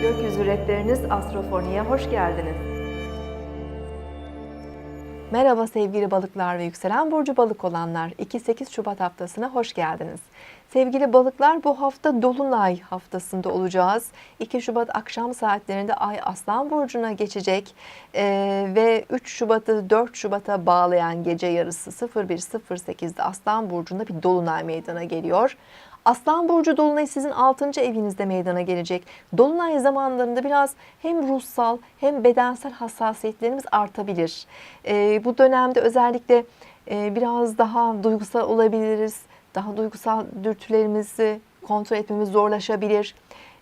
Rehberiniz Astrofoni'ye hoş geldiniz. Merhaba sevgili balıklar ve yükselen burcu balık olanlar. 2-8 Şubat haftasına hoş geldiniz. Sevgili balıklar bu hafta Dolunay haftasında olacağız. 2 Şubat akşam saatlerinde Ay Aslan Burcu'na geçecek Ee, ve 3 Şubat'ı 4 Şubat'a bağlayan gece yarısı 01.08'de Aslan Burcu'nda bir Dolunay meydana geliyor. Aslan Burcu Dolunay sizin 6. evinizde meydana gelecek. Dolunay zamanlarında biraz hem ruhsal hem bedensel hassasiyetlerimiz artabilir. Ee, bu dönemde özellikle e, biraz daha duygusal olabiliriz. Daha duygusal dürtülerimizi kontrol etmemiz zorlaşabilir.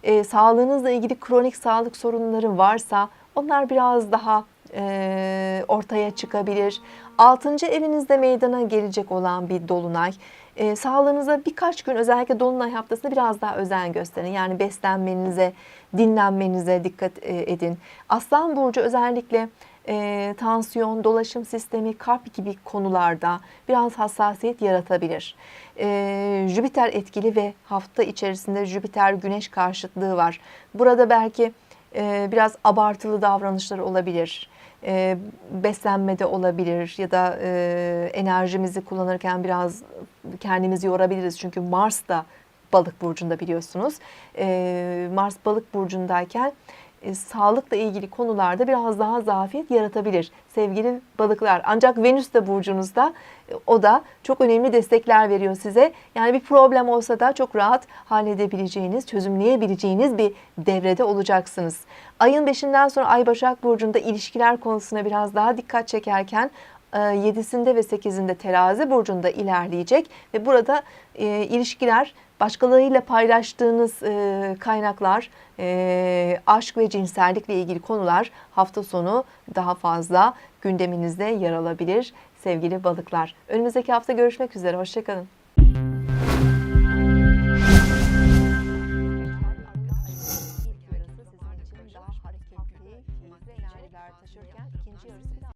Ee, sağlığınızla ilgili kronik sağlık sorunları varsa onlar biraz daha e, ortaya çıkabilir. 6. evinizde meydana gelecek olan bir dolunay. E, sağlığınıza birkaç gün özellikle dolunay haftasında biraz daha özen gösterin. Yani beslenmenize, dinlenmenize dikkat e, edin. Aslan burcu özellikle e, tansiyon, dolaşım sistemi, kalp gibi konularda biraz hassasiyet yaratabilir. E, Jüpiter etkili ve hafta içerisinde Jüpiter güneş karşıtlığı var. Burada belki e, biraz abartılı davranışlar olabilir. E, beslenmede olabilir ya da e, enerjimizi kullanırken biraz kendimizi yorabiliriz. Çünkü Mars da balık burcunda biliyorsunuz. E, Mars balık burcundayken e, sağlıkla ilgili konularda biraz daha zafiyet yaratabilir sevgili balıklar. Ancak Venüs de burcunuzda e, o da çok önemli destekler veriyor size. Yani bir problem olsa da çok rahat halledebileceğiniz, çözümleyebileceğiniz bir devrede olacaksınız. Ayın 5'inden sonra Ay Başak Burcu'nda ilişkiler konusuna biraz daha dikkat çekerken 7'sinde ve 8'inde terazi burcunda ilerleyecek ve burada e, ilişkiler başkalarıyla paylaştığınız e, kaynaklar, e, aşk ve cinsellikle ilgili konular hafta sonu daha fazla gündeminizde yer alabilir sevgili balıklar. Önümüzdeki hafta görüşmek üzere, hoşçakalın.